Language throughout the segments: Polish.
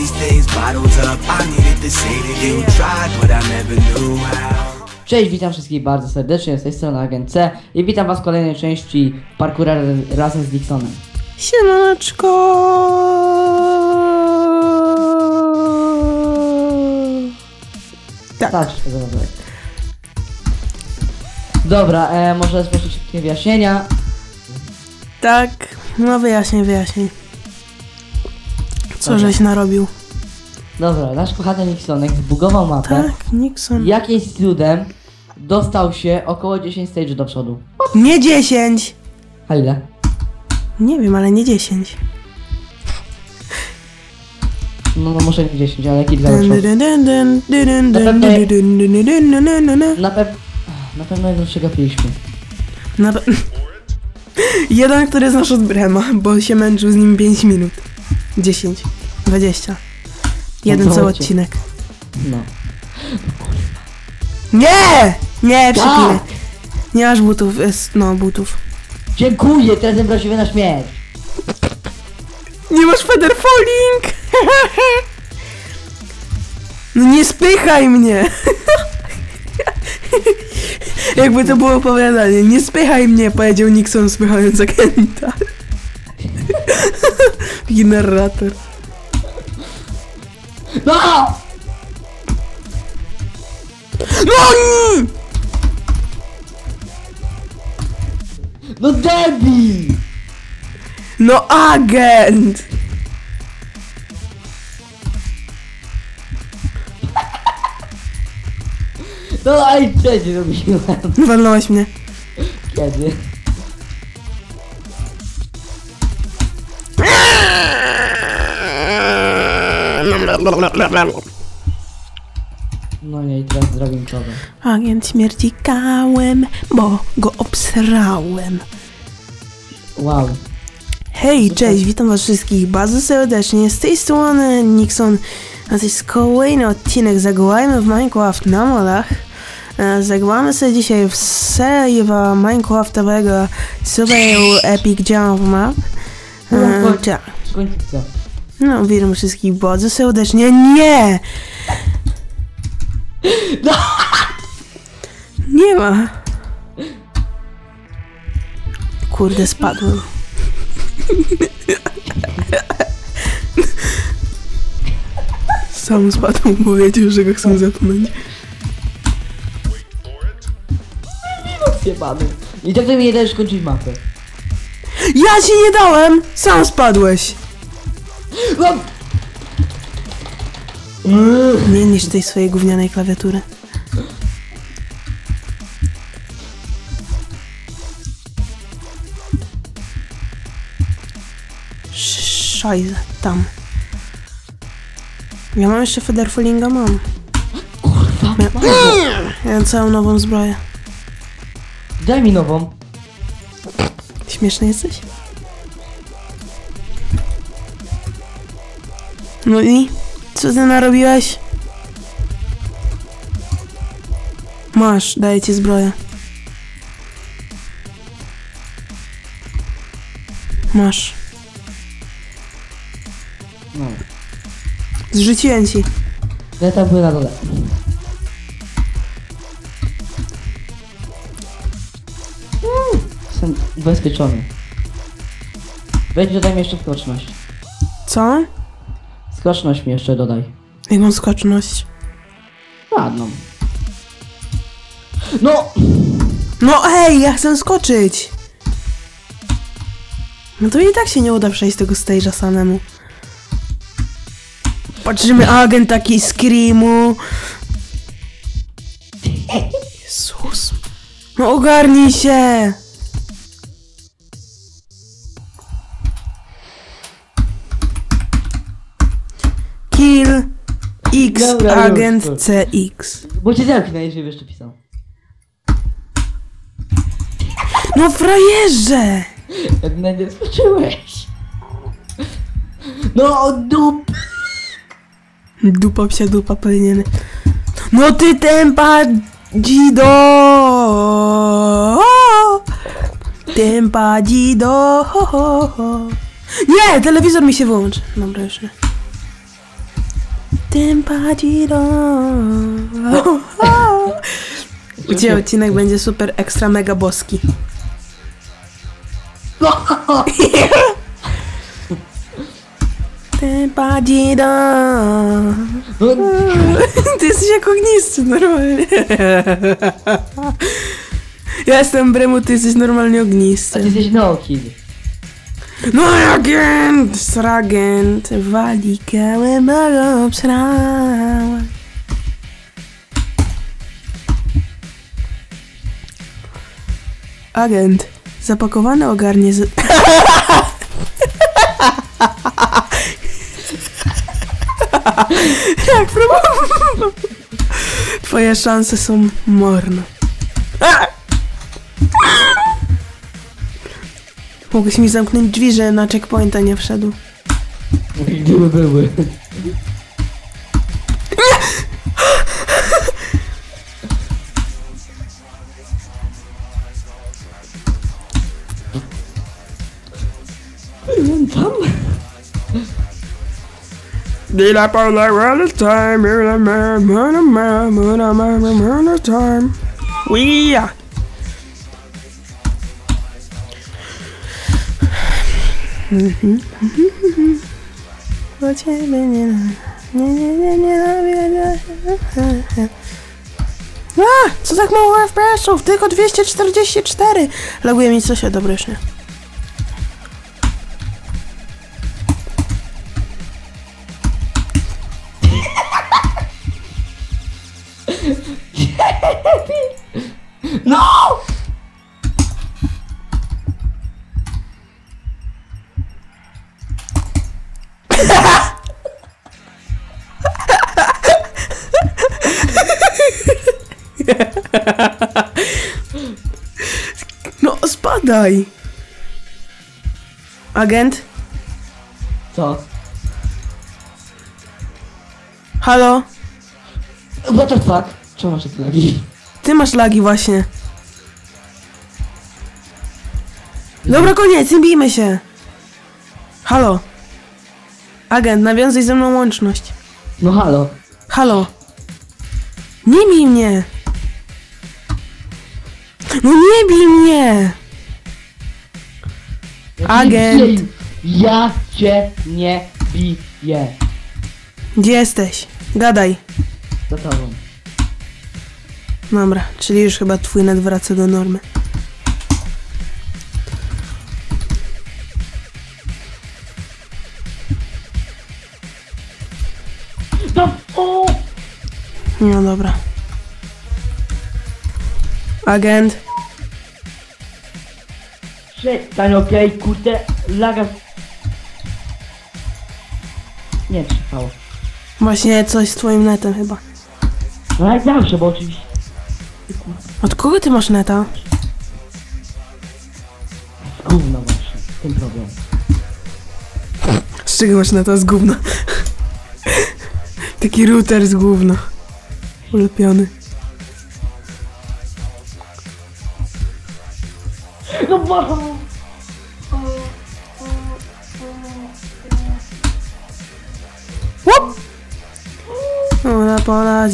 these things bottled up. I needed to say to you, tried, but I never knew how. Cześć, witam wszystkich bardzo serdecznie, z tej strony Agent C i witam was w kolejnej części parkoura razem z Dixonem. Siemaneczko! Tak. Tak, dobrze. Dobra, e, może rozpocząć szybkie wyjaśnienia. Tak, no wyjaśnij, wyjaśnij. Co Dobra. żeś narobił? Dobra, nasz kochany Nixonek zbugował mapę. Tak, Nixon. Jakimś cudem dostał się około 10 stage do przodu. Nie 10! A ile? Nie wiem, ale nie 10. No, no może nie 10, ale kilka do przodu. Na pewno-. Na, pew... na pewno jedno przegapiliśmy. Na pe- Jeden, który znasz od Brema, bo się męczył z nim 5 minut. 10, 20. Jeden cały odcinek. No. Nie! Nie. Tak! Nie masz butów, jest, no butów. Dziękuję, teraz wrażliwy na śmierć. Nie masz feather falling! No nie spychaj mnie! Jakby to było opowiadanie. Nie spychaj mnie, powiedział Nixon spychając agenta. Taki narrator. No! No! nie! No debil! No agent! No aj cześć robiłem. Walnąłeś mnie. Kiedy? No nie, i teraz zrobimy problem. Agent śmierci kałem, bo go obsrałem. Wow. Hej, cześć, witam was wszystkich bardzo serdecznie. Z tej strony Nixon, a to jest kolejny odcinek Zagrajmy w Minecraft na modach. E, Zagramy sobie dzisiaj w serwa Minecraftowego Super Epic Jump Map. No, E, chodź. tak. Końcówka. No, witam wszystkich bardzo serdecznie. Nie! No. Nie ma. Kurde, spadłem. Sam spadł, bo wiedział, że go chcą. Zjebany. I tak to mi nie dajesz kończyć mapy. Ja ci nie dałem! Sam spadłeś! Nie niż tej swojej gównianej klawiatury. Sz- Szajze, tam. Ja mam jeszcze Federfulinga, mam. Kurwa. Ja mam całą nową zbroję. Daj mi nową. Śmieszny jesteś? No i? Co ty narobiłeś? Masz, daję ci zbroję. Masz. No. Zrzuciłem ci. Ja tam byłem na dole. Mm, Jestem ubezpieczony. Weź dodaj mi jeszcze skoczność. Co? Skoczność mi jeszcze dodaj. Jaką skoczność? Ładną. No! No ej, ja chcę skoczyć! No to i tak się nie uda przejść tego stage'a samemu. Patrzymy, agent taki screamu. Jezus. No ogarnij się! Dobra, agent już. CX. Bo cię zamknę, jeżeli jeszcze pisał. No frajerze! Jak na nie skoczyłeś. No dup! Dupa psia dupa powinien. No ty tempa dzido! Tempa dzido! Ho, ho, ho. Nie! Telewizor mi się wyłączy. Dobra, już nie. Tym padiro. Gdzie odcinek będzie super ekstra mega boski. Tym padiro. No, Ty jesteś jak ognisty normalnie. Ja jestem Bremu, ty jesteś normalnie a ty ognisty. jesteś no kid. No agent, sragent, walikałem, ale obsrałem. Agent, zapakowany ogarnie z... Jak próbował? Twoje szanse są morne. Mogłeś mi zamknąć drzwi, że na checkpointa nie wszedł. Gdyby były. Pamiętam. Did I pull that all the time? You're the man, man, man, man, man, man, man, the time. We are. Bo ciebie nie nie nie nie nie A, co tak mało FPS-ów? Tylko 244. Laguje mi coś, dobra już spadaj! Agent? Co? Halo? What the fuck? Czemu masz takie lagi? Ty masz lagi właśnie. Dobra, koniec, nie bijmy się. Halo? Agent, nawiązuj ze mną łączność. No halo. Halo? Nie bij mnie! No nie bij mnie! Ja Agent. Ja cię nie biję. Gdzie jesteś? Gadaj. Za tobą. Dobra, czyli już chyba twój net wraca do normy. No, o! No dobra. Agent, Przestań, okej, kurde, laga... Nie, trzymało. właśnie coś z twoim netem chyba. No jak zawsze, bo oczywiście... Od kogo ty masz neta? Gówno właśnie, ten problem. Z czego masz neta? Z gówna. Taki router z gówna. Ulepiony.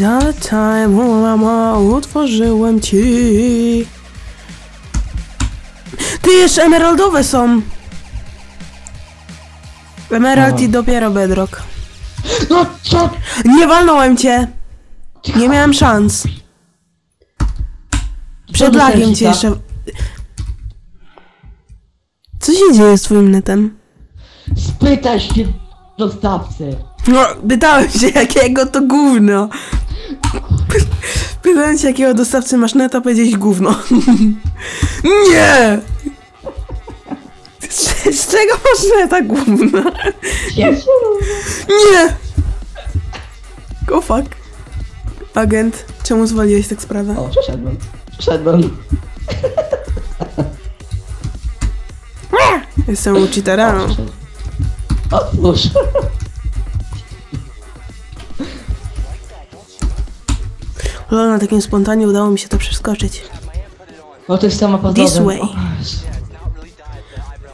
All time, o mama, utworzyłem ci. Ty jeszcze emeraldowe są. Emerald i dopiero bedrock. No co? Nie walnąłem cię. Nie miałem szans. Przed lagiem cię jeszcze... Co się dzieje z twoim netem? Spytaj się dostawcy. No, pytałem się jakiego to gówno. Pytałem się jakiego dostawcy masz neta, powiedzieć gówno. Nie! Z, z czego masz neta gówno? Nie! Go fuck. Agent, czemu zwaliłeś tak sprawę? O, przeszedłem. Przeszedłem. Jestem cheaterem. Otwórz. Lol, na takim spontanie udało mi się to przeskoczyć. No to jest sama mapa This way. Oh.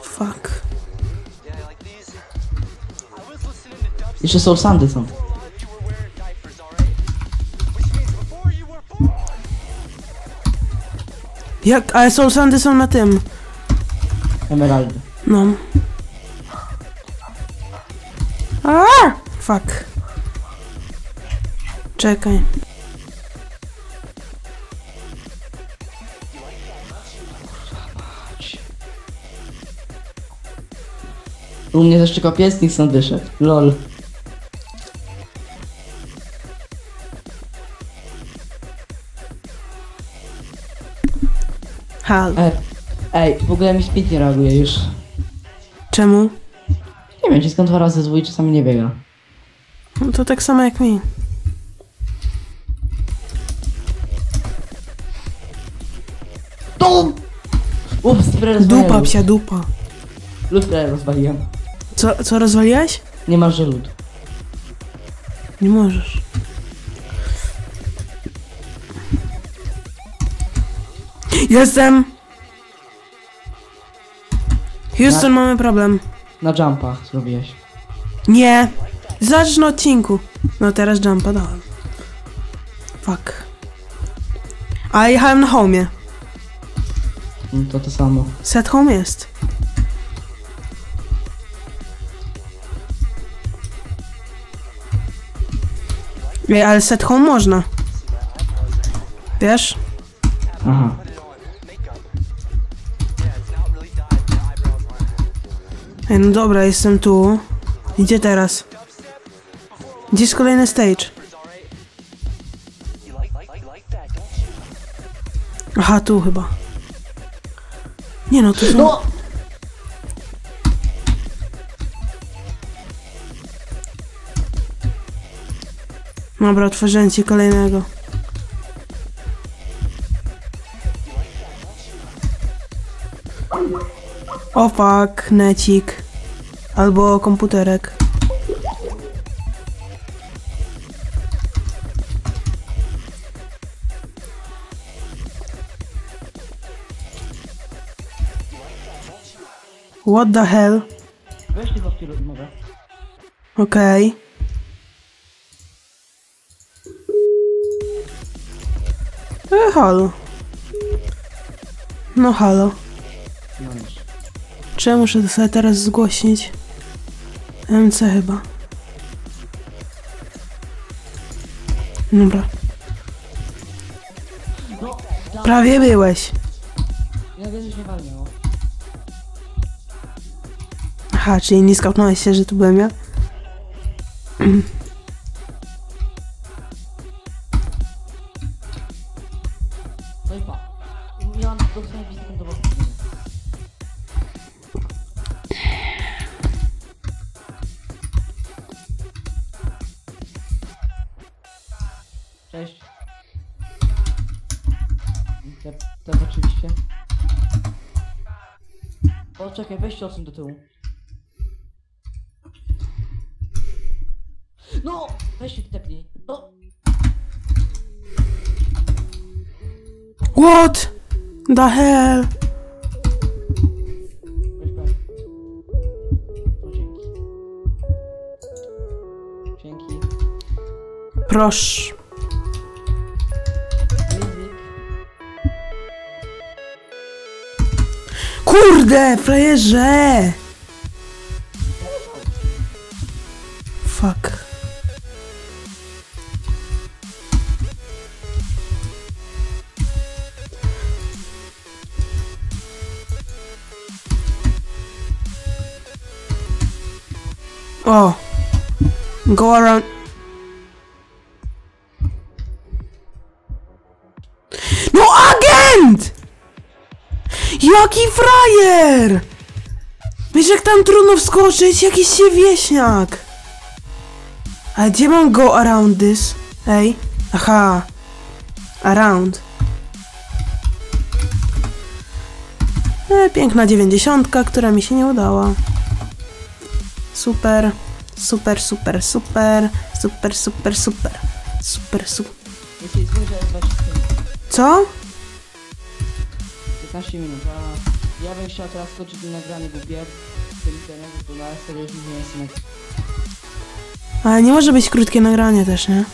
Fuck. Jeszcze są sandy są. Jak? Ale są sandy są na tym. Emeraldy. No. Aaa! Fuck. Czekaj. U mnie też tylko pies, nikt stąd wyszedł. Lol. Hal. Ej, ej, w ogóle mi speed nie reaguje już. Czemu? Nie wiem, skąd dwa razy zwój czasami nie biega. No to tak samo jak mi. To! Ups. Dupa, lód. psia dupa. Lód prawie rozwaliłem. Co, co rozwaliłeś? Nie masz lód. Nie możesz. Jestem! Houston, mamy problem. Na jumpach zrobiłeś. Nie! Zacznij na odcinku. No teraz jumpa dałem. Fuck. A jechałem na homie. No to to samo. Set home jest. Ej, ale set home można. Wiesz? Aha. Ej, no dobra, jestem tu. Gdzie teraz? Gdzie jest kolejny stage? Aha, tu chyba. Nie no, tu są... No! Dobra, otworzyłem ci kolejnego. O fuck, necik. Albo komputerek. What the hell? Weź chwilę. Okej. E, halo. No halo. No ja muszę to sobie teraz zgłosić? MC chyba. Dobra. No! Prawie byłeś. Ja wiem, że się walnęło. Aha, czyli nie skapnąłeś się, że tu byłem ja? Cześć. Te, te oczywiście. O, czekaj, weźcie odsuń do tyłu. No! Weźcie tepnij. No! What? The hell? Weź. No dzięki. Dzięki. Proszę. Kurde, frajerze! Fuck. O! Go around. Jaki frajer! Wiesz jak tam trudno wskoczyć? Jakiś się wieśniak! A gdzie mam go around this? Ej, aha. Around. E, piękna dziewięćdziesiątka, która mi się nie udała. Super, super, super, super, super, super, super, super, super. Jeśli zwój, że jest 20 minut. Co? 15 minut. A ja bym chciał teraz skoczyć do nagrany Google z tym tenem, bo na serio nie jestem. Ale nie może być krótkie nagranie też, nie?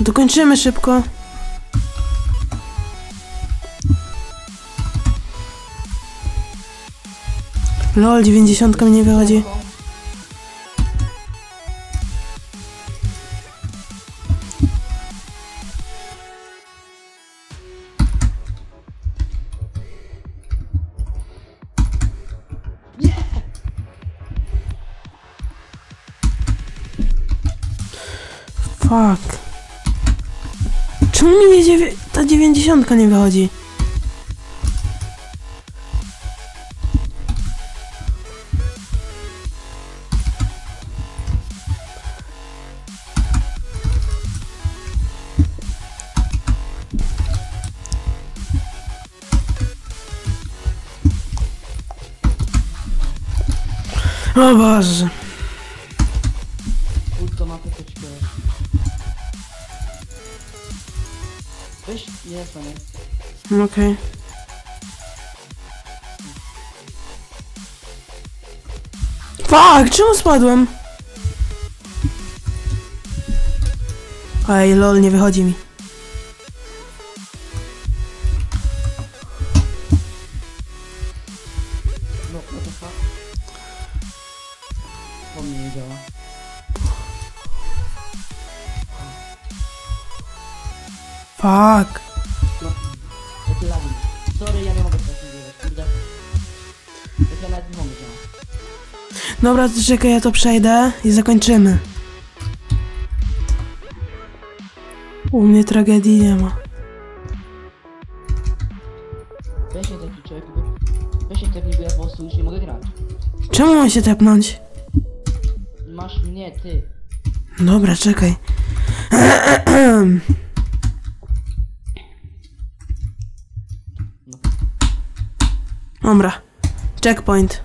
Dokończymy szybko. LOL, 90 mnie wychodzi. Fuck. Czemu mi nie dziewię- ta 90 nie wychodzi? O Boże. Weź, nie, to nie. Okej. Fuck, czemu spadłem? Ej, lol, nie wychodzi mi. Fuck. No, lagi. Sorry, ja nie mogę teraz nagrywać, kurde. Jak ja nawet nie mogę działać. Dobra, to czekaj, ja to przejdę i zakończymy. U mnie tragedii nie ma. Weź się taki człowiek, weź się taki, bo ja po prostu już nie mogę grać. Czemu mam się tepnąć? Masz mnie, ty. Dobra, czekaj. Dobra. Checkpoint.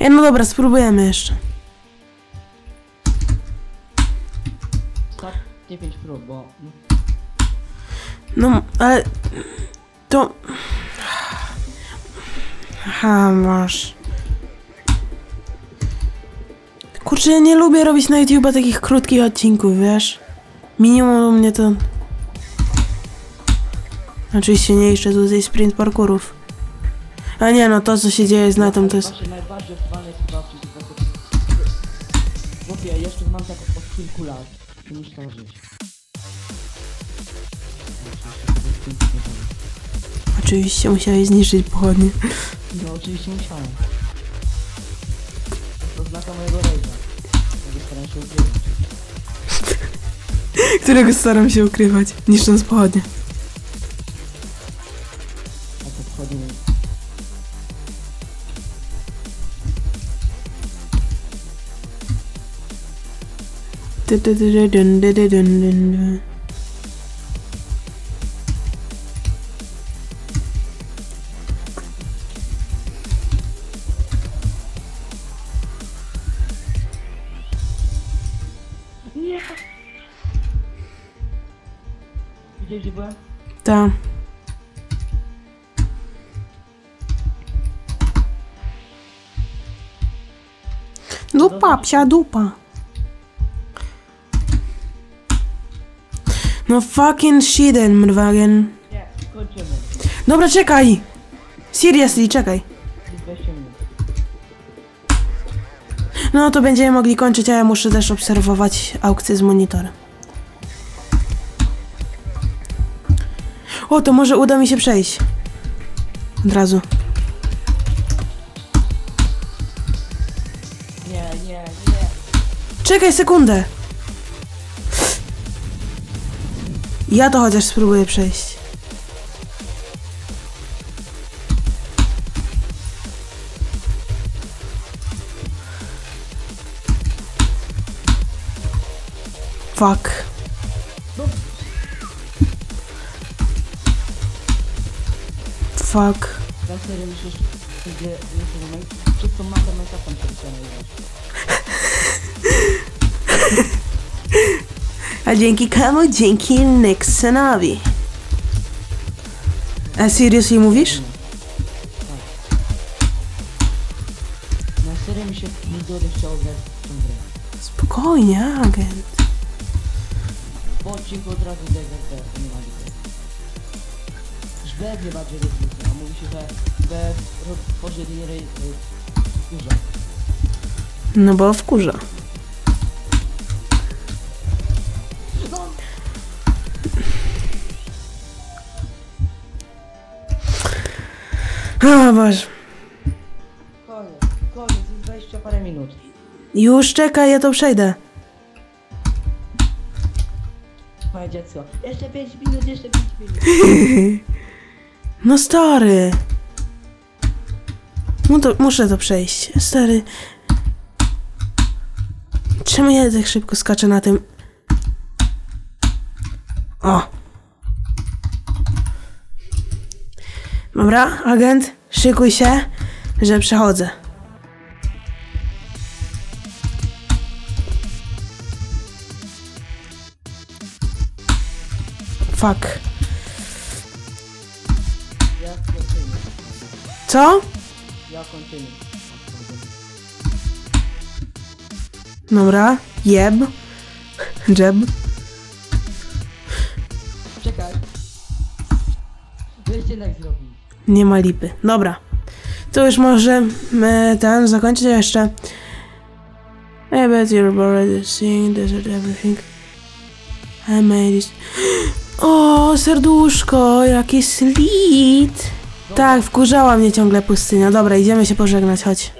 Ej, no dobra, spróbujemy jeszcze. Tak, nie pięć prób, bo... No, ale... To... Aha, masz. Kurczę, ja nie lubię robić na YouTube takich krótkich odcinków, wiesz? Minimum u mnie to... Oczywiście nie jeszcze tutaj sprint parkurów. A nie, no to co się dzieje z netą to jest... Najbardziej jeszcze mam tak od kilku lat. Oczywiście musiałeś zniszczyć pochodnie. No oczywiście musiałem. To znaka mojego rejda. Staram się ukrywać. Którego staram się ukrywać, niszcząc pochodnie. A to wchodzi mi... Dun-dun-dun-dun-dun-dun-dun. Nie! Dupa, psia dupa. No fucking shit, mrwagen. Dobra, czekaj! Seriously, czekaj. 20 minut. No to będziemy mogli kończyć, a ja muszę też obserwować aukcję z monitorem. O, to może uda mi się przejść. Od razu. Czekaj sekundę. Ja to chociaż spróbuję przejść. Fuck. Fuck. Tak mapę make-upem się wyciągnąć. A dzięki komu? Dzięki Nixonowi. A seriously mówisz? Na serio mi się nigdy chciało grać w tą grę. Spokojnie, agent. po odcinku od razu DGT, nie ma lipy. Już BF nie bardziej rozwiązuje, a mówi się, że BF tworzy y, dużo. No bo wkurza. O Boże. Koniec, koniec, jest 20 parę minut. Już czekaj, ja to przejdę. Moje dziecko. Jeszcze 5 minut, jeszcze 5 minut. No stary. No to, muszę to przejść. Stary. Czemu ja tak szybko skaczę na tym? O. Dobra, agent, szykuj się, że przechodzę. Fuck. Co? Dobra, jeb. Jeb. Nie ma lipy. Dobra. To już może ten zakończyć jeszcze. I bet you're already seeing this and everything. I made it. O, serduszko, jaki sweet. Tak, wkurzała mnie ciągle pustynia. Dobra, idziemy się pożegnać, chodź.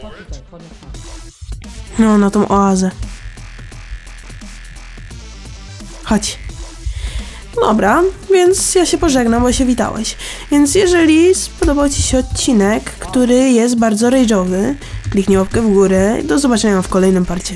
No, na tą oazę. Chodź. Dobra, więc ja się pożegnam, bo się witałeś. Więc jeżeli spodobał Ci się odcinek, który jest bardzo rage'owy, kliknij łapkę w górę i do zobaczenia w kolejnym parcie.